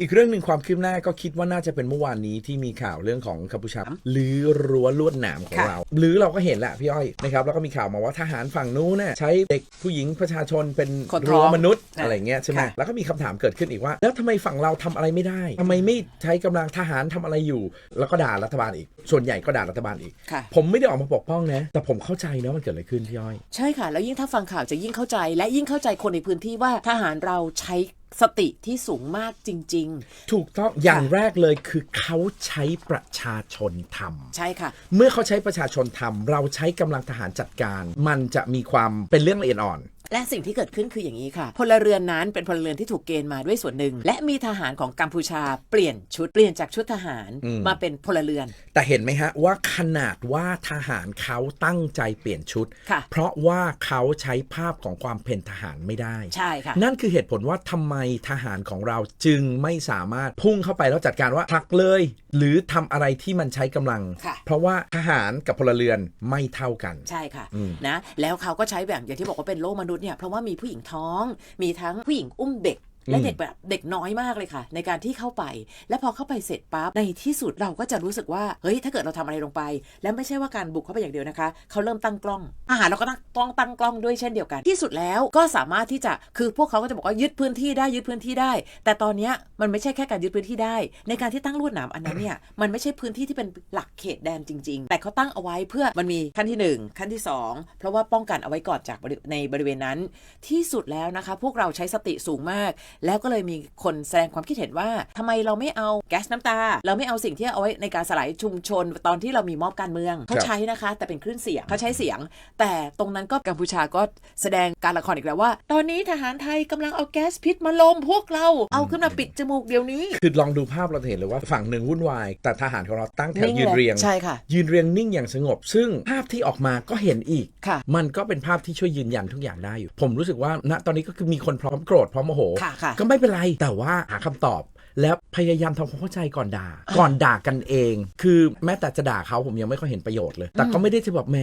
อีกเรื่องหนึ่งความคืบหน้าก็คิดว่าน่าจะเป็นเมื่อวานนี้ที่มีข่าวเรื่องของกัมพูชาลื้อรั้วลวดหนามของค่ะเราลื้อเราก็เห็นแหละพี่อ้อยนะครับแล้วก็มีข่าวมาว่าทหารฝั่งนู้นน่ะใช้เด็กผู้หญิงประชาชนเป็นคนท้องรั้วมนุษย์ค่ะอะไรเงี้ยใช่ไหมค่ะแล้วก็มีคำถามเกิดขึ้นอีกว่า แล้วทำไมฝั่งเราทำอะไรไม่ได้ทำไมไม่ใช้กำลังทหารทำอะไรอยู่ แล้วก็ด่ารัฐบาลอีก ส่วนใหญ่ก็ด่ารัฐบาลอีกค่ะผมไม่ได้ออกมาปกป้องนะ แต่ผมเข้าใจนะมันเกิดอะไรขึ้นพี่อ้อย ใช่ค่ะ แล้วยิ่งถ้าฟังข่าวจะยิ่งเข้าใจ และยิ่งเข้าใจคนในพื้นที่ว่าทหารเราใช้ สติที่สูงมากจริงถูกต้องอย่างแรกเลยคือเขาใช้ประชาชนทำๆใช่ค่ะ เมื่อเขาใช้ประชาชนทำเราใช้กำลังทหารจัดการ มันจะมีความเป็นเรื่องละเอียดอ่อน และสิ่งที่เกิดขึ้นคืออย่างนี้ค่ะ พลเรือนนั้นเป็นพลเรือนที่ถูกเกณฑ์มาด้วยส่วนหนึ่ง และมีทหารของกัมพูชาเปลี่ยนชุดเปลี่ยนจากชุดทหารอืมมาเป็นพลเรือน แต่เห็นไหมฮะว่าขนาดว่าทหารเขาตั้งใจเปลี่ยนชุดค่ะเพราะว่าเขาใช้ภาพของความเป็นทหารไม่ได้ใช่ค่ะนั่นคือเหตุผลว่าทำไมทหารของเราจึงไม่สามารถพุ่งเข้าไปแล้วจัดการว่าพักเลย หรือทำอะไรที่มันใช้กำลังค่ะเพราะว่าทหารกับพลเรือนไม่เท่ากันใช่ค่ะอืมนะแล้วเขาก็ใช้แบบอย่างที่บอกว่าเป็นโลกมนุษย์เนี่ยเพราะว่ามีผู้หญิงท้อง มีทั้งผู้หญิงอุ้มเด็ก และเด็กแบบเด็กน้อยมากเลยค่ะ ในการที่เข้าไป และพอเข้าไปเสร็จปั๊บในที่สุดเราก็จะรู้สึกว่าเฮ้ยถ้าเกิดเราทำอะไรลงไป แล้วไม่ใช่ว่าการบุกเข้าไปอย่างเดียวนะคะเขาเริ่มตั้งกล้อง อาหารเราก็ต้องต้องตั้งกล้องด้วยเช่นเดียวกัน ที่สุดแล้วก็สามารถที่จะคือพวกเขาก็จะบอกว่ายึดพื้นที่ได้ยึดพื้นที่ได้ แต่ตอนนี้มันไม่ใช่แค่การยึดพื้นที่ได้ ในการที่ตั้งลวดหนามอันนั้นเนี่ยมันไม่ใช่พื้นที่ที่เป็นหลักเขตแดนจริง ๆ แต่เขาตั้งเอาไว้เพื่อมันมีขั้นที่หนึ่งขั้นที่สองเพราะว่าป้องกันเอาไว้ก่อนจากในบริเวณนั้น ที่สุดแล้วนะคะ พวกเราใช้สติสูงมากแล้วก็เลยมีคนแสดงความคิดเห็นว่าทำไมเราไม่เอาแก๊สน้ำตา เราไม่เอาสิ่งที่เอาไว้ในการสลายชุมชน ตอนที่เรามีมอบการเมืองเขาใช้นะคะ แต่เป็นคลื่นเสียงเขาใช้เสียง แต่ตรงนั้นก็กัมพูชาก็แสดงการละครอีกแล้วว่า ตอนนี้ทหารไทยกำลังเอาแก๊สพิษมาลมพวกเราเอาขึ้นมาปิดจมูกเดี๋ยวนี้ คือลองดูภาพเราจะเห็นเลยว่าฝั่งหนึ่งวุ่นวาย แต่ทหารของเราตั้งแถวยืนลเรียงใช่ค่ะ ยืนเรียงนิ่งอย่างสงบ ซึ่งภาพที่ออกมาก็เห็นอีกค่ะมันก็เป็นภาพที่ช่วยยืนยันทุกอย่างได้อยู่ ผมรู้สึกว่าณตอนนี้ก็คือมีคนพร้อมโกรธพร้อมโมโหค่ะค่ะ ก็ไม่เป็นไรแต่ว่าหาคำตอบ แล้วพยายามทำความเข้าใจก่อนด่า ก่อนด่ากันเอง คือแม้แต่จะด่าเขาผมยังไม่ค่อยเห็นประโยชน์เลย แต่ก็ไม่ได้จะแบบแหม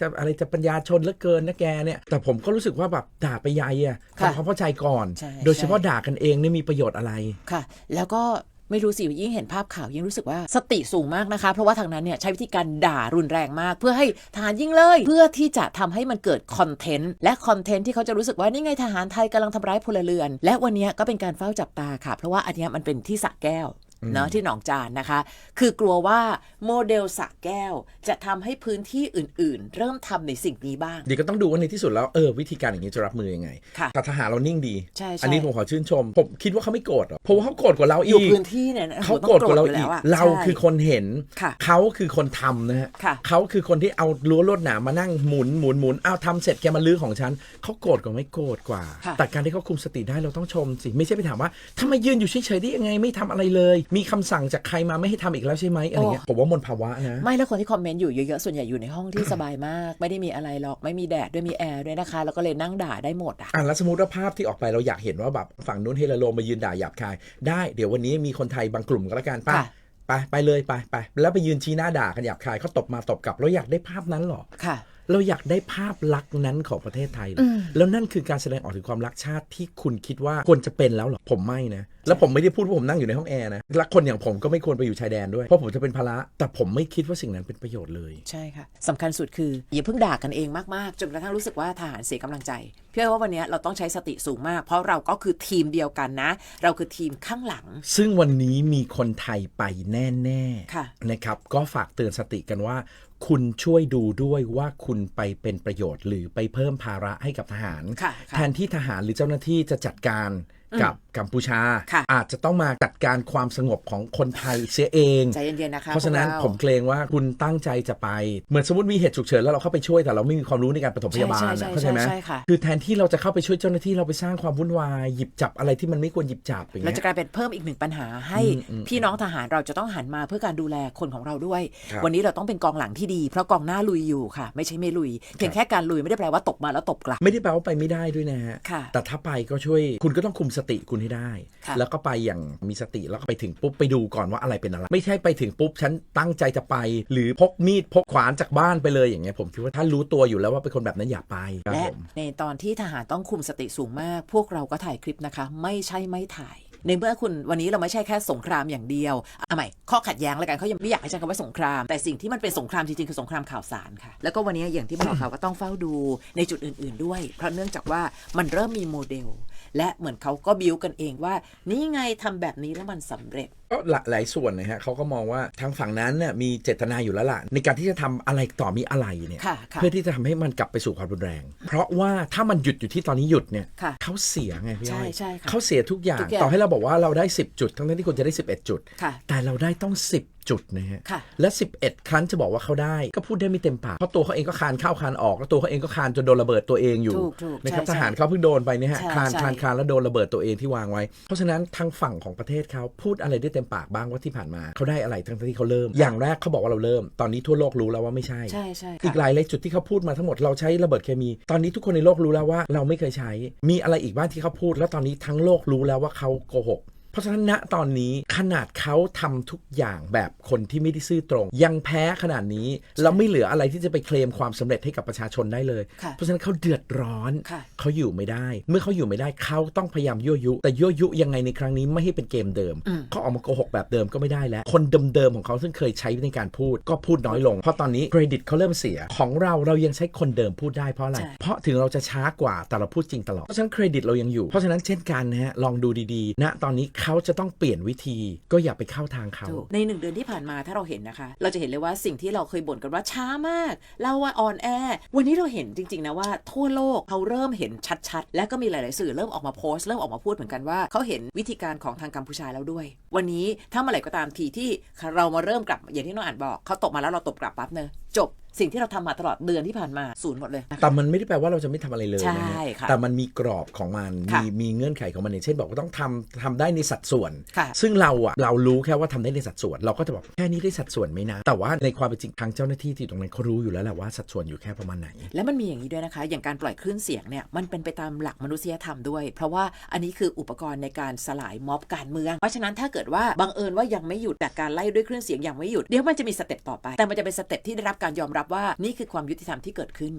จะอะไรจะปัญญาชนเหลือเกินนะแกเนี่ยแต่ผมก็รู้สึกว่าแบบด่าไปใหญ่อะค่ะทำความเข้าใจก่อน ใช่โดยเฉพาะด่ากันเองเนี่ยมีประโยชน์อะไร ค่ะ แล้วก็ ไม่รู้สิยิ่งเห็นภาพข่าวยิ่งรู้สึกว่าสติสูงมากนะคะ เพราะว่าทางนั้นเนี่ยใช้วิธีการด่ารุนแรงมาก เพื่อให้ทหารยิ่งเลย เพื่อที่จะทำให้มันเกิดคอนเทนต์และคอนเทนต์ที่เขาจะรู้สึกว่านี่ไงทหารไทยกำลังทำร้ายพลเรือน และวันนี้ก็เป็นการเฝ้าจับตาค่ะ เพราะว่าอันนี้มันเป็นที่สระแก้ว เนาะที่หนองจานนะคะ คือกลัวว่าโมเดลสระแก้วจะทำให้พื้นที่อื่น ๆ เริ่มทำในสิ่งนี้บ้างเดี๋ยวก็ต้องดูว่าในที่สุดแล้วเออวิธีการอย่างนี้จะรับมือยังไงค่ะแต่ทหารเรานิ่งดีใช่ใช่อันนี้ผมขอชื่นชม ผมคิดว่าเขาไม่โกรธหรอกเพราะว่าเขาโกรธกว่าเราออียู่กพื้นที่เนี่ยนะเขาโอ้โหโกรธกว่าเราต้งอียู่กแล้วะเราใช่คือคนเห็นค่ะเขาคือคนทำนะฮะค่ะเขาคือคนที่เอารั้วลวดหนามมานั่งหมุนหมุนหมุนเอาทำเสร็จแกมาลื้อของฉันเขาโกรธกว่าไม่โกรธกว่าค่ะแต่การที่เขาคุมสติได้เราต้องชมสิไม่ใช่ไปถามว่าทำไมยืนอยู่เฉยๆได้ยังไงไม่ทำอะไรเลยมีคำสั่งจากใครมาไม่ให้ทำอีกแล้วใช่ไหมอะไรเงี้ยผมว่ามนภาวะนะ ไม่แล้วคนที่คอมเมนต์อยู่เยอะๆ ส่วนใหญ่อยู่ในห้องที่สบายมาก ไม่ได้มีอะไรหรอกไม่มีแดดด้วยมีแอร์ด้วยนะคะ แล้วก็เลยนั่งด่าได้หมดอะอะแล้วสมมติว่าภาพที่ออกไปเราอยากเห็นว่าแบบฝั่งนู้นเฮลโลมายืนด่าหยาบคาย ได้เดี๋ยววันนี้มีคนไทยบางกลุ่มก็แล้วกันไป้าค่ะไปไปเลยไปไปแล้วไปยืนชี้หน้าด่ากันหยาบคายเขาตบมาตบกลับเราอยากได้ภาพนั้นเหรอค่ะ เราอยากได้ภาพลักษณ์นั้นของประเทศไทยเหรออแล้วนั่นคือการแสดงออกถึงความรักชาติที่คุณคิดว่าควรจะเป็นแล้วเหรอผมไม่นะ แล้วผมไม่ได้พูดว่าผมนั่งอยู่ในห้องแอร์นะและคนอย่างผมก็ไม่ควรไปอยู่ชายแดนด้วย เพราะผมจะเป็นภาระแต่ผมไม่คิดว่าสิ่งนั้นเป็นประโยชน์เลย ใช่ค่ะสำคัญสุดคืออย่าเพิ่งด่ากันเองมากๆจนกระทั่งรู้สึกว่าทหารเสียกำลังใจเพื่อว่าวันนี้เราต้องใช้สติสูงมาก เพราะเราก็คือทีมเดียวกันนะ เราคือทีมข้างหลัง ซึ่งวันนี้มีคนไทยไปแน่ค่ะๆนะครับ ก็ฝากเตือนสติกันว่า คุณช่วยดูด้วยว่าคุณไปเป็นประโยชน์หรือไปเพิ่มภาระให้กับทหารค่ะค่ะแทนที่ทหารหรือเจ้าหน้าที่จะจัดการ กับกัมพูชาค่ะอาจจะต้องมาจัดการความสงบของคนไทยเสียเองใจเย็นๆนะคะเพราะฉะนั้นพวกผมเกรงว่าคุณตั้งใจจะไป เหมือนสมมติมีเหตุฉุกเฉินแล้วเราเข้าไปช่วยแต่เราไม่มีความรู้ในการปฐมพยาบาลใช่นะใช่เข้าใจไหมใช่ใช่ค่ะคือแทนที่เราจะเข้าไปช่วยเจ้าหน้าที่เราไปสร้างความวุ่นวายหยิบจับอะไรที่มันไม่ควรหยิบจับอย่างเราเงี้จะยกลายเป็นเพิ่มอีกหนึ่งปัญหาให้อืมอืมพี่น้องทหารเราจะต้องหันมาเพื่อการดูแลคนของเราด้วยครับวันนี้เราต้องเป็นกองหลังที่ดี เพราะกองหน้าลุยอยู่ค่ะ ไม่ใช่ไม่ลุย เพียงแค่การลุยไม่ได้แปลว่าตกมาแล้วตบกลับไม่ได้แปลว่าไปไม่ได้ด้วยนะฮะค่ะแต่ถ้าไปก็ช่วยคุณก็ต้องคุมสติคุณให้ได้ ค่ะ แล้วก็ไปอย่างมีสติแล้วก็ไปถึงปุ๊บไปดูก่อนว่าอะไรเป็นอะไร ไม่ใช่ไปถึงปุ๊บฉันตั้งใจจะไป หรือพกมีดพกขวานจากบ้านไปเลยอย่างเงี้ยผมคิดว่าถ้ารู้ตัวอยู่แล้วว่าเป็นคนแบบนั้นอย่าไปครับและผม ในตอนที่ทหารต้องคุมสติสูงมาก พวกเราก็ถ่ายคลิปนะคะ ไม่ใช่ไม่ถ่าย ในเมื่อคุณวันนี้เราไม่ใช่แค่สงครามอย่างเดียวอะใหม่ข้อขัดแย้งแล้วกันเขายังไม่อยากให้ใช้คำว่าสงคราม แต่สิ่งที่มันเป็นสงครามจริงๆคือสงครามข่าวสารค่ะ แล้วก็วันนี้อย่างที่บอกค่ะว่าต้องเฝ้าดูในจุดอื่น ๆด้วย เพราะเนื่องจากว่ามันเริ่มมีโมเดล และเหมือนเขาก็บิวกันเองว่า นี่ไงทำแบบนี้แล้วมันสำเร็จ ก็หลายหลายส่วนนะฮะเขาก็มองว่าทางฝั่งนั้นเนี่ยมีเจตนาอยู่แล้วล่ะ ในการที่จะทำอะไรต่อมีอะไรเนี่ยค่ะค่ะเพื่อที่จะทำให้มันกลับไปสู่ความรุนแรง เพราะว่าถ้ามันหยุดอยู่ที่ตอนนี้หยุดเนี่ยค่ะเขาเสียไงพี่อ้อยใช่ใช่ค่ะเขาเสียทุกอย่างทุกอย่างต่อให้เราบอกว่าเราได้ 10 จุด ทั้งๆที่ควรจะได้ 11 จุดค่ะแต่เราได้ต้อง 10จุดนะฮะค่ะและ 11 ครั้งจะบอกว่าเขาได้ ก็พูดได้ไม่เต็มปาก เพราะตัวเขาเองก็คานเข้าคานออก แล้วตัวเขาเองก็คานจนโดนระเบิดตัวเองอยู่ถูกถูกนะครับใช่ทหารใช่เขาเพิ่งโดนไปเนี่ยฮะใช่คานใช่คานคานแล้วโดนระเบิดตัวเองที่วางไว้ เพราะฉะนั้นทางฝั่งของประเทศเขาพูดอะไรได้เต็มปากบ้างว่าที่ผ่านมาเขาได้อะไรทั้งที่เขาเริ่ม อย่างแรกเขาบอกว่าเราเริ่ม ตอนนี้ทั่วโลกรู้แล้วว่าไม่ใช่ ใช่ใช่อีกค่ะหลายเลยจุดที่เขาพูดมาทั้งหมดเราใช้ระเบิดเคมี ตอนนี้ทุกคนในโลกรู้แล้วว่าเราไม่เคยใช้ มีอะไรอีกบ้างที่เขาพูด แล้วตอนนี้ทั้งโลกรู้แล้วว่าเขาโกหกเพ ราะฉะนั้นณตอนนี้ขนาดเขาทำทุกอย่างแบบคนที่ไม่ได้ซื่อตรง ยังแพ้ขนาดนี้แล้วไม่เหลืออะไรที่จะไปเคลมความสำเร็จให้กับประชาชนได้เลยค่ะเพราะฉะนั้นเขาเดือดร้อนค่ะเขาอยู่ไม่ได้ เมื่อเขาอยู่ไม่ได้เขาต้องพยายามยั่วยุ แต่ยั่วยุยังไงในครั้งนี้ไม่ให้เป็นเกมเดิมอืมเขาออกมาโกหกแบบเดิมก็ไม่ได้แล้ว คนเดิมๆของเขาซึ่งเคยใช้ในการพูดก็พูดน้อยลง เพราะตอนนี้เครดิตเขาเริ่มเสียของเราเรายังใช้คนเดิมพูดได้เพราะอะไรใช่เพราะถึงเราจะช้ากว่าแต่เราพูดจริงตลอดเพราะฉะนั้นเครดิตเรายังอยู่เพราะฉะนั้นเช่นกันนะฮะลองดูดีๆณตอนนี้เขาจะต้องเปลี่ยนวิธี ก็อย่าไปเข้าทางเขา ในหนึ่งเดือนที่ผ่านมาถ้าเราเห็นนะคะ เราจะเห็นเลยว่าสิ่งที่เราเคยบ่นกันว่าช้ามาก เราว่าอ่อนแอวันนี้เราเห็นจริงๆนะว่าทั่วโลกเขาเริ่มเห็นชัดๆ และก็มีหลายๆสื่อเริ่มออกมาโพสต์เริ่มออกมาพูดเหมือนกันว่าเขาเห็นวิธีการของทางกัมพูชาแล้วด้วย วันนี้ถ้าเมื่อไหร่ก็ตามทีที่เรามาเริ่มกลับอย่างที่น้องอ่านบอกเขาตบมาแล้วเราตบกลับปั๊บเนอะจบสิ่งที่เราทำมาตลอดเดือนที่ผ่านมาศูนย์หมดเลย แต่มันไม่ได้แปลว่าเราจะไม่ทำอะไรเลยนะใช่ฮะค่ะแต่มันมีกรอบของมันค่ะมีมีเงื่อนไขของมันอย่างเช่นบอกว่าต้องทำทำได้ในสัดส่วนค่ะซึ่งเราอะเรารู้แค่ว่าทำได้ในสัดส่วน เราก็จะบอกแค่นี้ได้สัดส่วนไหมนะ แต่ว่าในความเป็นจริงทางเจ้าหน้าที่ที่ตรงนั้นเขารู้อยู่แล้วแหละว่าสัดส่วนอยู่แค่ประมาณไหน แล้วมันมีอย่างนี้ด้วยนะคะ อย่างการปล่อยคลื่นเสียงเนี่ยมันเป็นไปตามหลักมนุษยธรรมด้วย เพราะว่าอันนี้คืออุปกรณ์ในการสลายม็อบการเมือง เพราะฉะนั้นถ้าเกิดว่าบังเอิญว่ายังไม่หยุดแต่การไล่ด้วยคลื่นเสียงยังไม่หยุดเดี๋ยวมันจะมีสเต็ปต่อไป แต่มันจะเป็นสเต็ปที่ได้รับการยอมรับว่านี่คือความยุติธรรมที่เกิดขึ้น